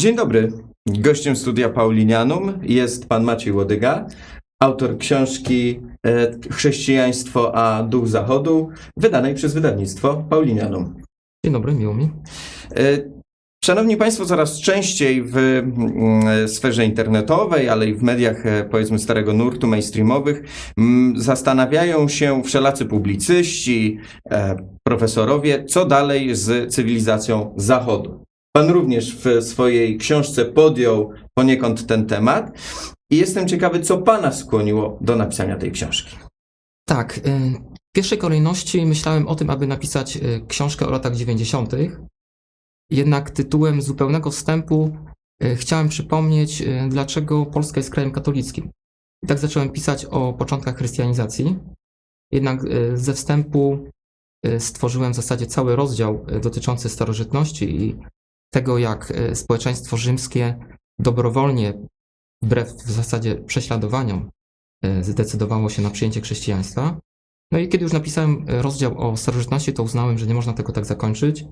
Dzień dobry. Gościem studia Paulinianum jest pan Maciej Łodyga, autor książki e, Chrześcijaństwo a Duch Zachodu, wydanej przez wydawnictwo Paulinianum. Dzień dobry, miło mi. E, Szanowni Państwo, coraz częściej w mm, sferze internetowej, ale i w mediach, e, powiedzmy, starego nurtu, mainstreamowych, zastanawiają się wszelacy publicyści, e, profesorowie, co dalej z cywilizacją Zachodu. Pan również w swojej książce podjął poniekąd ten temat i jestem ciekawy, co Pana skłoniło do napisania tej książki. Tak, y, w pierwszej kolejności myślałem o tym, aby napisać y, książkę o latach 90. Jednak tytułem zupełnego wstępu y, chciałem przypomnieć, dlaczego Polska jest krajem katolickim. I tak zacząłem pisać o początkach chrystianizacji. Jednak ze wstępu stworzyłem w zasadzie cały rozdział dotyczący starożytności i tego, jak y, społeczeństwo rzymskie dobrowolnie, wbrew w zasadzie prześladowaniom, e, zdecydowało się na przyjęcie chrześcijaństwa. No i kiedy już napisałem e, rozdział o starożytności, to uznałem, że nie można tego tak zakończyć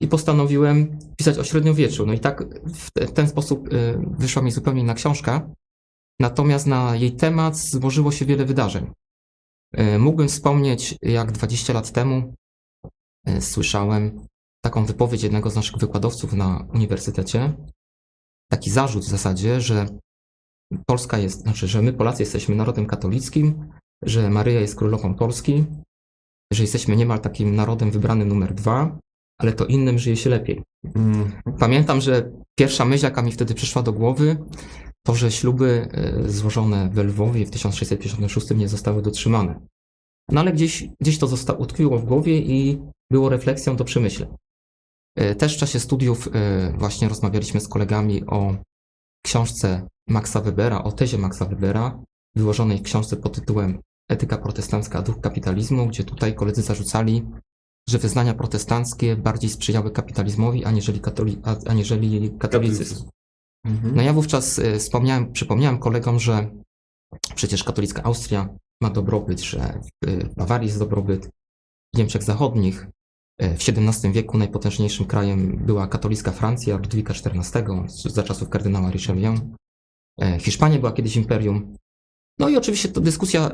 i postanowiłem pisać o średniowieczu. No i tak w te- ten sposób e, wyszła mi zupełnie inna książka. Natomiast na jej temat złożyło się wiele wydarzeń. E, Mógłbym wspomnieć, jak 20 lat temu e, słyszałem taką wypowiedź jednego z naszych wykładowców na uniwersytecie. Taki zarzut w zasadzie, że Polska jest, znaczy, że my Polacy jesteśmy narodem katolickim, że Maryja jest królową Polski, że jesteśmy niemal takim narodem wybranym numer dwa, ale to innym żyje się lepiej. Pamiętam, że pierwsza myśl, jaka mi wtedy przyszła do głowy, to, że śluby e, złożone we Lwowie w 1656 nie zostały dotrzymane. No ale gdzieś, gdzieś to zosta- utkwiło w głowie i było refleksją do przemyśleń. E, Też w czasie studiów e, właśnie rozmawialiśmy z kolegami o książce Maxa Webera, o tezie Maxa Webera, wyłożonej w książce pod tytułem Etyka protestancka, duch kapitalizmu, gdzie tutaj koledzy zarzucali, że wyznania protestanckie bardziej sprzyjały kapitalizmowi, aniżeli, katoli- aniżeli katolicyzm. Mhm. No ja wówczas y, wspomniałem, przypomniałem kolegom, że przecież katolicka Austria ma dobrobyt, że w Bawarii jest dobrobyt, w Niemczech Zachodnich. W XVII wieku najpotężniejszym krajem była katolicka Francja Ludwika XIV za czasów kardynała Richelieu. Y, Hiszpania była kiedyś imperium. No i oczywiście ta dyskusja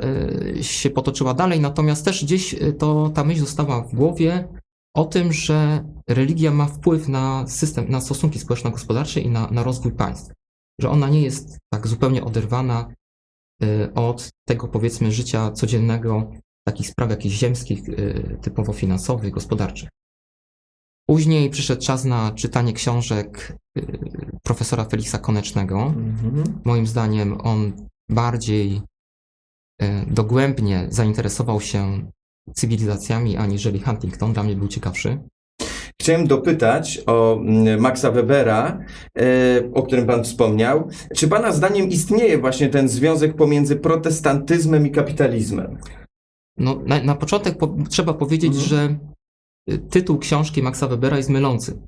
y, się potoczyła dalej, natomiast też gdzieś y, to, ta myśl została w głowie o tym, że religia ma wpływ na system, na stosunki społeczno-gospodarcze i na, na rozwój państw. Że ona nie jest tak zupełnie oderwana od tego, powiedzmy, życia codziennego, takich spraw jakichś ziemskich, y, typowo finansowych, gospodarczych. Później przyszedł czas na czytanie książek y, profesora Feliksa Konecznego. Mhm. Moim zdaniem on bardziej e, dogłębnie zainteresował się cywilizacjami aniżeli Huntington. Dla mnie był ciekawszy. Chciałem dopytać o mm, Maxa Webera, o którym Pan wspomniał. Czy Pana zdaniem istnieje właśnie ten związek pomiędzy protestantyzmem i kapitalizmem? No, na, na początek po, trzeba powiedzieć, Mhm. że y, tytuł książki Maxa Webera jest mylący,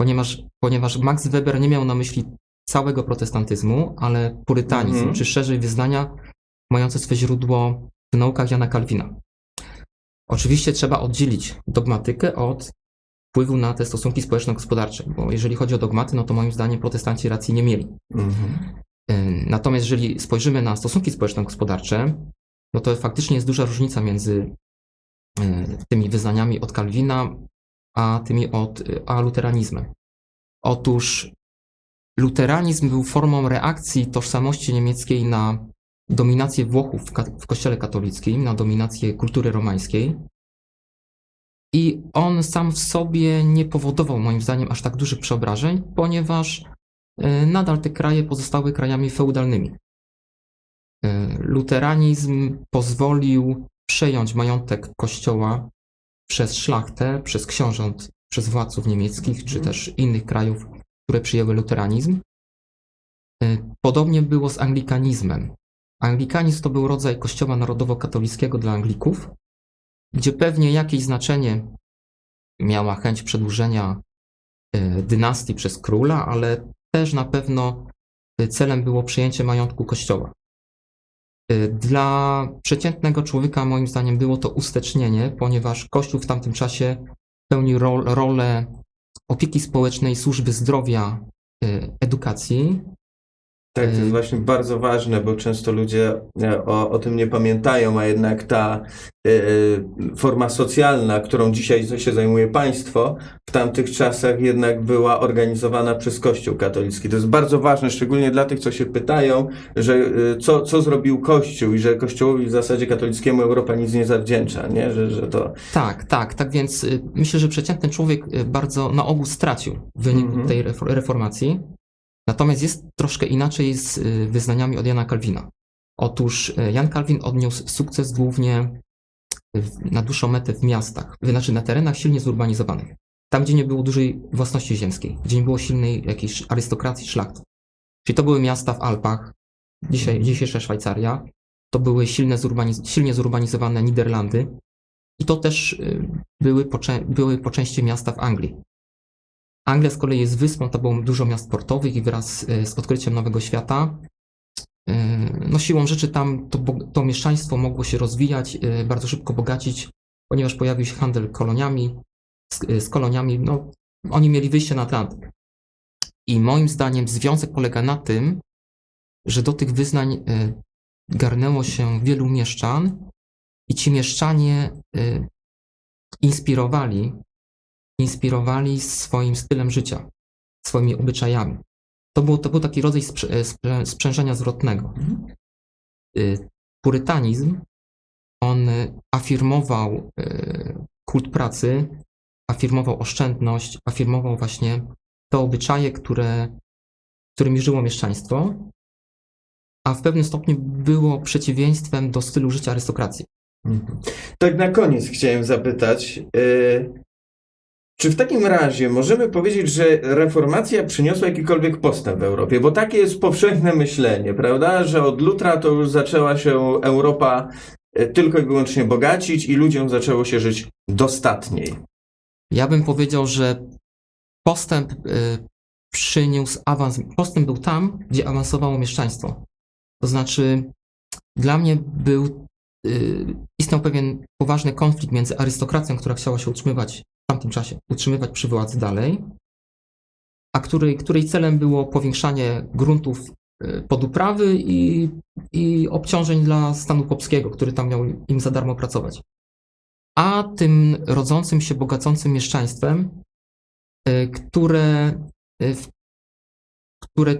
ponieważ, ponieważ Max Weber nie miał na myśli całego protestantyzmu, ale purytanizm, Mhm. czy szerzej wyznania mające swe źródło w naukach Jana Kalwina. Oczywiście trzeba oddzielić dogmatykę od wpływu na te stosunki społeczno-gospodarcze, bo jeżeli chodzi o dogmaty, no to moim zdaniem protestanci racji nie mieli. Y, Natomiast jeżeli spojrzymy na stosunki społeczno-gospodarcze, no to faktycznie jest duża różnica między y, tymi wyznaniami od Kalwina, a tymi od, y, a luteranizmem. Otóż luteranizm był formą reakcji tożsamości niemieckiej na dominację Włochów w, w kościele katolickim, na dominację kultury romańskiej. I on sam w sobie nie powodował, moim zdaniem, aż tak dużych przeobrażeń, ponieważ y, nadal te kraje pozostały krajami feudalnymi. Luteranizm pozwolił przejąć majątek kościoła przez szlachtę, przez książąt, przez władców niemieckich, czy Mhm. też innych krajów, które przyjęły luteranizm. Y, Podobnie było z anglikanizmem. Anglikanizm to był rodzaj kościoła narodowo-katolickiego dla Anglików, gdzie pewnie jakieś znaczenie miała chęć przedłużenia y, dynastii przez króla, ale też na pewno y, celem było przyjęcie majątku kościoła. Y, Dla przeciętnego człowieka, moim zdaniem, było to ustecznienie, ponieważ Kościół w tamtym czasie pełnił ro- rolę opieki społecznej, służby zdrowia y, edukacji. Tak, to jest Y- właśnie bardzo ważne, bo często ludzie e, o, o tym nie pamiętają, a jednak ta e, forma socjalna, którą dzisiaj się zajmuje państwo, w tamtych czasach jednak była organizowana przez Kościół katolicki. To jest bardzo ważne, szczególnie dla tych, co się pytają, że e, co, co zrobił Kościół i że Kościołowi w zasadzie katolickiemu Europa nic nie zawdzięcza, nie? Że, że to... Tak, tak, tak więc y, myślę, że przeciętny człowiek y, bardzo na ogół stracił w wyniku Mhm. tej refor- reformacji. Natomiast jest troszkę inaczej z y, wyznaniami od Jana Kalwina. Otóż y, Jan Kalwin odniósł sukces głównie na dłuższą metę w miastach, znaczy na terenach silnie zurbanizowanych. Tam, gdzie nie było dużej własności ziemskiej, gdzie nie było silnej jakiejś arystokracji, szlachty. Czyli to były miasta w Alpach, dzisiaj, dzisiejsza Szwajcaria, to były silne zurbaniz- silnie zurbanizowane Niderlandy i to też y, były po, były po części miasta w Anglii. Anglia z kolei jest wyspą, to było dużo miast portowych i wraz y, z odkryciem Nowego Świata y, no siłą rzeczy tam to, to mogło się rozwijać, y, bardzo szybko bogacić, ponieważ pojawił się handel koloniami, z, z koloniami, no oni mieli wyjście na Atlantyk. I moim zdaniem związek polega na tym, że do tych wyznań garnęło się wielu mieszczan i ci mieszczanie inspirowali, inspirowali swoim stylem życia, swoimi obyczajami. To był, to był taki rodzaj sprze, sprze, sprzężenia zwrotnego. Y, Purytanizm, on y, afirmował y, kult pracy, afirmował oszczędność, afirmował właśnie te obyczaje, które, którymi żyło mieszczaństwo, a w pewnym stopniu było przeciwieństwem do stylu życia arystokracji. Tak na koniec chciałem zapytać, e, czy w takim razie możemy powiedzieć, że reformacja przyniosła jakikolwiek postęp w Europie? Bo takie jest powszechne myślenie, prawda? Że od Lutra to już zaczęła się Europa e, tylko i wyłącznie bogacić i ludziom zaczęło się żyć dostatniej. Ja bym powiedział, że postęp y, przyniósł awans. Postęp był tam, gdzie awansowało mieszczaństwo. To znaczy, dla mnie był, y, istniał pewien poważny konflikt między arystokracją, która chciała się utrzymywać tamtym czasie, utrzymywać przy władzy dalej, a której, której celem było powiększanie gruntów y, pod uprawy i, i obciążeń dla stanu popskiego, który tam miał im za darmo pracować a tym rodzącym się, bogacącym mieszczaństwem, y, które, y, które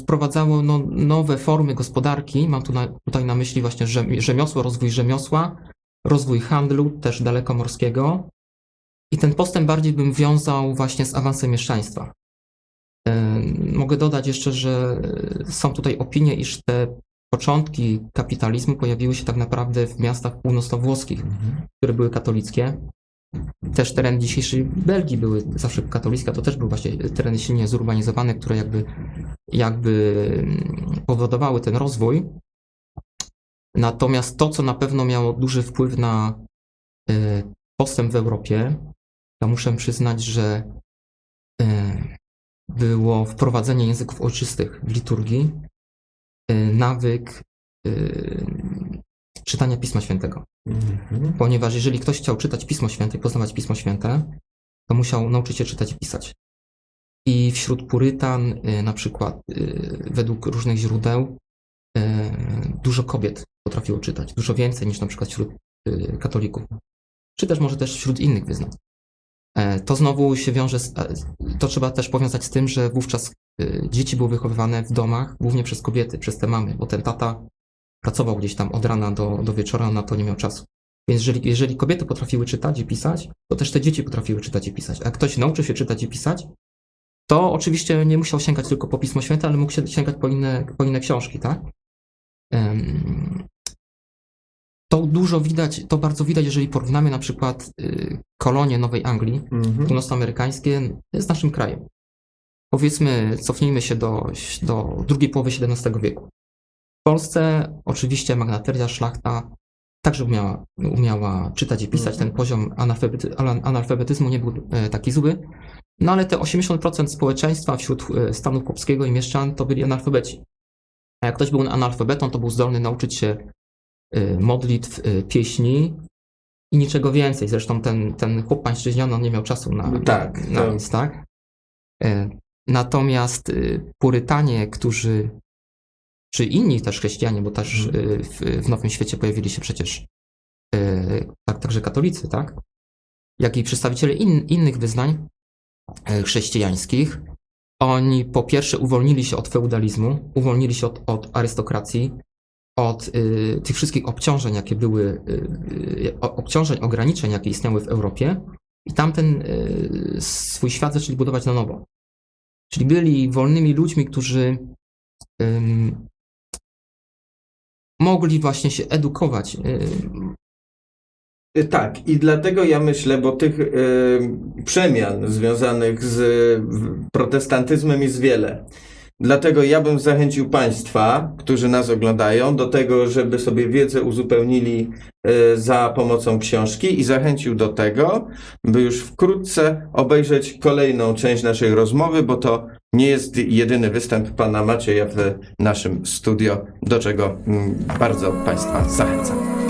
wprowadzało no, nowe formy gospodarki. Mam tu na, tutaj na myśli właśnie rzem- rzemiosło, rozwój rzemiosła, rozwój handlu, też dalekomorskiego. I ten postęp bardziej bym wiązał właśnie z awansem mieszczaństwa. Mogę dodać jeszcze, że są tutaj opinie, iż te początki kapitalizmu pojawiły się tak naprawdę w miastach północnowłoskich, które były katolickie. Też tereny dzisiejszej Belgii były zawsze katolickie, to też były właśnie tereny silnie zurbanizowane, które jakby, jakby mm, powodowały ten rozwój. Natomiast to, co na pewno miało duży wpływ na y, postęp w Europie, to muszę przyznać, że y, było wprowadzenie języków ojczystych w liturgii, y, nawyk y, czytania Pisma Świętego ponieważ jeżeli ktoś chciał czytać Pismo Święte i poznawać Pismo Święte, to musiał nauczyć się czytać i pisać. I wśród Purytan, na przykład według różnych źródeł, dużo kobiet potrafiło czytać, dużo więcej niż na przykład wśród katolików, czy też może też wśród innych wyznań. E, To znowu się wiąże, z, e, to trzeba też powiązać z tym, że wówczas y, dzieci były wychowywane w domach głównie przez kobiety, przez te mamy, bo ten tata pracował gdzieś tam od rana do, do wieczora, na to nie miał czasu. Więc jeżeli, jeżeli kobiety potrafiły czytać i pisać, to też te dzieci potrafiły czytać i pisać. A jak ktoś nauczył się czytać i pisać, to oczywiście nie musiał sięgać tylko po Pismo Święte, ale mógł się sięgać po inne, po inne książki, tak? To dużo widać, to bardzo widać, jeżeli porównamy na przykład y, kolonie Nowej Anglii, Mhm. północnoamerykańskie z naszym krajem. Powiedzmy, cofnijmy się do, do drugiej połowy XVII wieku. W Polsce oczywiście magnateria, szlachta także umiała, umiała czytać i pisać. Ten poziom analfabety, analfabetyzmu nie był e, taki zły. No ale te 80% społeczeństwa wśród e, stanu chłopskiego i mieszczan to byli analfabeci. A jak ktoś był analfabetą, to był zdolny nauczyć się modlitw, e, pieśni i niczego więcej. Zresztą ten, ten chłop pańszczyźniany on nie miał czasu na, Tak, na to- nic, tak? E, Natomiast y, Purytanie, którzy, czy inni też chrześcijanie, bo też y, w, w Nowym Świecie pojawili się przecież y, tak, także katolicy, tak? Jak i przedstawiciele in, innych wyznań y, chrześcijańskich, oni po pierwsze uwolnili się od feudalizmu, uwolnili się od, od arystokracji, od y, tych wszystkich obciążeń, jakie były, y, y, obciążeń, ograniczeń, jakie istniały w Europie, i tamten y, swój świat zaczęli budować na nowo. Czyli byli wolnymi ludźmi, którzy mogli właśnie się edukować. ym, Y, Tak, i dlatego ja myślę, bo tych y, przemian związanych z y, protestantyzmem jest wiele. Dlatego ja bym zachęcił Państwa, którzy nas oglądają, do tego, żeby sobie wiedzę uzupełnili y, za pomocą książki i zachęcił do tego, by już wkrótce obejrzeć kolejną część naszej rozmowy, bo to nie jest jedyny występ Pana Macieja w naszym studio, do czego mm, bardzo Państwa zachęcam.